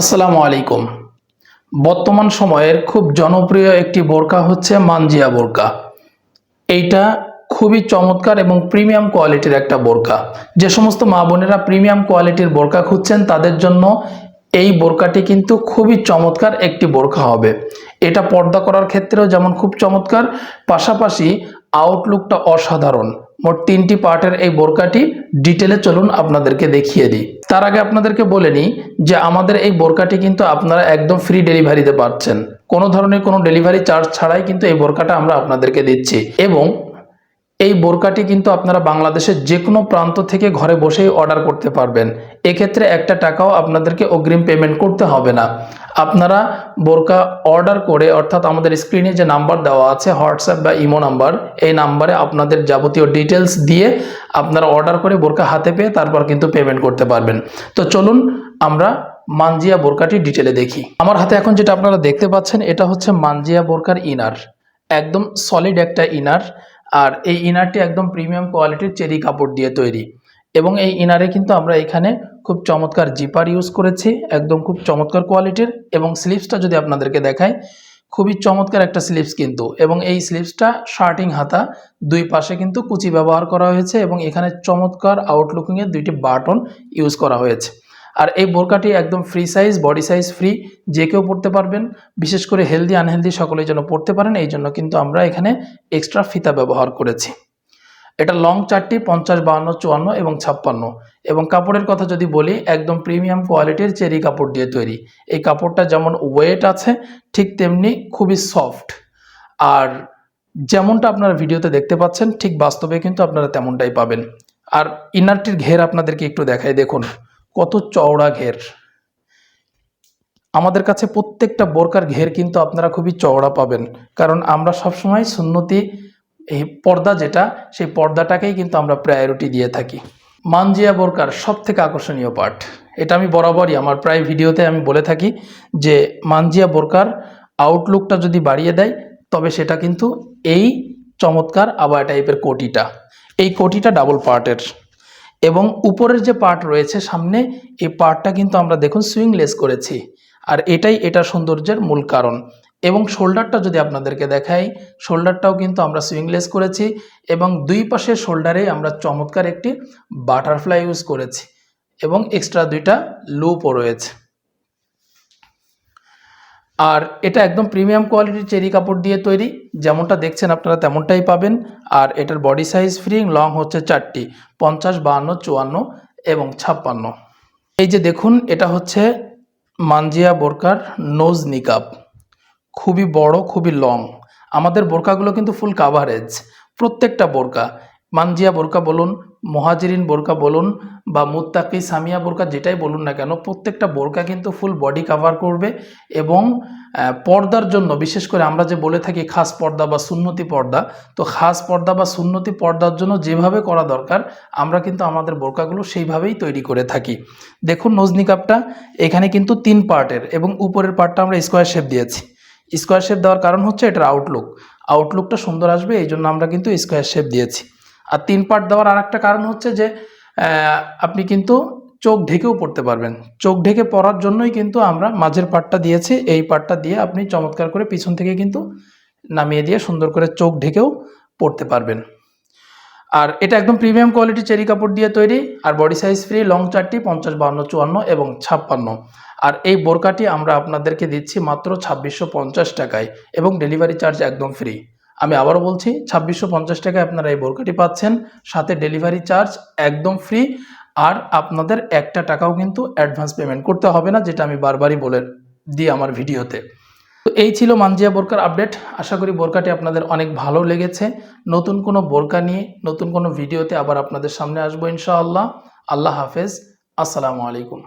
আসসালামু আলাইকুম। বর্তমান সময়ের খুব জনপ্রিয় একটি বোরকা হচ্ছে মানজিয়া বোরকা। এইটা খুবই চমৎকার এবং প্রিমিয়াম কোয়ালিটির একটা বোরকা। যে সমস্ত মা বোনেরা প্রিমিয়াম কোয়ালিটির বোরকা খুঁজছেন, তাদের জন্য এই বোরকাটি কিন্তু খুবই চমৎকার একটি বোরকা হবে। এটা পর্দা করার ক্ষেত্রেও যেমন খুব চমৎকার, পাশাপাশি আউটলুকটা অসাধারণ। মোট তিনটি পার্টের এই বোরকাটি ডিটেলে চলুন আপনাদেরকে দেখিয়ে দিই। তার আগে আপনাদেরকে বলে নিই যে আমাদের এই বোরকাটি কিন্তু আপনারা একদম ফ্রি ডেলিভারিতে পাচ্ছেন। কোনো ধরনের কোনো ডেলিভারি চার্জ ছাড়াই কিন্তু এই বোরকাটা আমরা আপনাদেরকে দিচ্ছি এবং এই বোরকাটি কিন্তু আপনারা বাংলাদেশের যে কোনো প্রান্ত থেকে ঘরে বসেই অর্ডার করতে পারবেন। এক্ষেত্রে একটা টাকাও আপনাদেরকে অগ্রিম পেমেন্ট করতে হবে না। আপনারা বোরকা অর্ডার করে, অর্থাৎ আমাদের স্ক্রিনে যে নাম্বার দেওয়া আছে হোয়াটসঅ্যাপ বা ইমো নাম্বার এই নাম্বারে আপনাদের যাবতীয় ডিটেলস দিয়ে আপনারা অর্ডার করে বোরকা হাতে পেয়ে তারপর কিন্তু পেমেন্ট করতে পারবেন। তো চলুন আমরা মানজিয়া বোরকাটি ডিটেলে দেখি। আমার হাতে এখন যেটা আপনারা দেখতে পাচ্ছেন, এটা হচ্ছে মানজিয়া বোরকার ইনার একদম সলিড একটা ইনার আর এই ইনারটি একদম প্রিমিয়াম কোয়ালিটির চেরি কাপড় দিয়ে তৈরি। এবং এই ইনারে কিন্তু আমরা এখানে খুব চমৎকার জিপার ইউজ করেছি, একদম খুব চমৎকার কোয়ালিটির এবং স্লিপসটা যদি আপনাদেরকে দেখাই, খুবই চমৎকার একটা স্লিপস কিন্তু। এবং এই স্লিপসটা শার্টিং হাতা, দুই পাশে কিন্তু কুচি ব্যবহার করা হয়েছে এবং এখানে চমৎকার আউটলুকিংয়ের দুইটি বাটন ইউজ করা হয়েছে। আর এই বোরকাটি একদম free size body size free যে কেউ পড়তে পারবেন। বিশেষ করে হেলদি আনহেলদি সকলেই যেন পড়তে পারেন, এই জন্য কিন্তু আমরা এখানে এক্সট্রা ফিতা ব্যবহার করেছি। এটা লং চারটি, পঞ্চাশ, বাহান্ন, চুয়ান্ন এবং ছাপ্পান্ন। এবং কাপড়ের কথা যদি বলি, একদম প্রিমিয়াম কোয়ালিটির চেরি কাপড় দিয়ে তৈরি। এই কাপড়টা যেমন ওয়েট আছে, ঠিক তেমনি খুবই সফট আর যেমনটা আপনারা ভিডিওতে দেখতে পাচ্ছেন, ঠিক বাস্তবে কিন্তু আপনারা তেমনটাই পাবেন। আর ইনারটির ঘের আপনাদেরকে একটু দেখাই, দেখুন। কত চওড়া ঘের। আমাদের কাছে প্রত্যেকটা বোরকার ঘের কিন্তু আপনারা খুবই চওড়া পাবেন। কারণ আমরা সবসময় সুন্নতি, এই পর্দা যেটা, সেই পর্দাটাকেই কিন্তু আমরা প্রায়োরিটি দিয়ে থাকি। মানজিয়া বোরকার সব থেকে আকর্ষণীয় পার্ট এটা আমি বরাবরই আমার প্রায় ভিডিওতে আমি বলে থাকি যে, মানজিয়া বোরকার আউটলুকটা যদি বাড়িয়ে দেয়, তবে সেটা কিন্তু এই চমৎকার আবার টাইপের কোটিটা। এই কোটিটা ডাবল পার্টের এবং উপরের যে পার্ট রয়েছে সামনে, এই পার্টটা কিন্তু আমরা দেখুন সুইংলেস করেছি। আর এটাই এটা সৌন্দর্যের মূল কারণ। এবং শোল্ডারটা যদি আপনাদেরকে দেখাই শোল্ডারটাও কিন্তু আমরা সুইংলেস করেছি এবং দুই পাশে শোল্ডারে আমরা চমৎকার একটি বাটারফ্লাই ইউজ করেছি এবং এক্সট্রা দুইটা লুপও রয়েছে। আর এটা একদম প্রিমিয়াম কোয়ালিটির চেরি কাপড় দিয়ে তৈরি। যেমনটা দেখছেন আপনারা তেমনটাই পাবেন। আর এটার বডি সাইজ ফ্রি লং হচ্ছে চারটি, পঞ্চাশ, বাহান্ন, চুয়ান্ন এবং ছাপ্পান্ন। এই যে দেখুন, এটা হচ্ছে মানজিয়া বোরকার নোজ নিকাপ খুবই বড়, খুবই লং আমাদের বোরকাগুলো কিন্তু ফুল কাভারেজ প্রত্যেকটা বোরকা। মানজিয়া বোরকা বলুন, মহাজিরিন বোরকা বলুন বা মুত্তাকি সামিয়া বোরকা যেটাই বলুন না কেন, প্রত্যেকটা বোরকা কিন্তু ফুল বডি কাভার করবে এবং পর্দার জন্য, বিশেষ করে আমরা যে বলে থাকি খাস পর্দা বা সুন্নতি পর্দা, তো খাস পর্দা বা সুন্নতি পর্দার জন্য যেভাবে করা দরকার, আমরা কিন্তু আমাদের বোরকাগুলো সেইভাবেই তৈরি করে থাকি। দেখুন নজনি কাপটা, এখানে কিন্তু তিন পার্টের এবং উপরের পার্টটা আমরা স্কোয়ার শেপ দিয়েছি। স্কোয়ার শেপ দেওয়ার কারণ হচ্ছে এটার আউটলুক আউটলুকটা সুন্দর আসবে, এই জন্য আমরা কিন্তু স্কোয়ার শেপ দিয়েছি। আর তিন পার্ট দেওয়ার আর একটা কারণ হচ্ছে যে আপনি কিন্তু চোখ ঢেকেও পড়তে পারবেন। চোখ ঢেকে পড়ার জন্যই কিন্তু আমরা মাঝের পার্টটা দিয়েছি, এই পার্টটা দিয়ে আপনি চমৎকার করে পিছন থেকে কিন্তু নামিয়ে দিয়ে সুন্দর করে চোখ ঢেকেও পড়তে পারবেন। আর এটা একদম প্রিমিয়াম কোয়ালিটি চেরি কাপড় দিয়ে তৈরি, আর বডি সাইজ ফ্রি লং চারটি, পঞ্চাশ বান্ন চুয়ান্ন এবং ছাপ্পান্ন। আর এই বোরকাটি আমরা আপনাদেরকে দিচ্ছি মাত্র ছাব্বিশশো টাকায় এবং ডেলিভারি চার্জ একদম ফ্রি আমি আবারও বলছি, ছাব্বিশশো পঞ্চাশ টাকায় আপনারা এই বোরকাটি পাচ্ছেন। সাথে ডেলিভারি চার্জ একদম ফ্রি। আর আপনাদের একটা টাকাও কিন্তু অ্যাডভান্স পেমেন্ট করতে হবে না, যেটা আমি বারবারই বলে দিই আমার ভিডিওতে। তো এই ছিল মানজিয়া বোরকার আপডেট। আশা করি বোরকাটি আপনাদের অনেক ভালো লেগেছে। নতুন কোনো বোরকা নিয়ে, নতুন কোনো ভিডিওতে আবার আপনাদের সামনে আসব ইনশাআল্লাহ। আল্লাহ হাফেজ। আসসালামু আলাইকুম।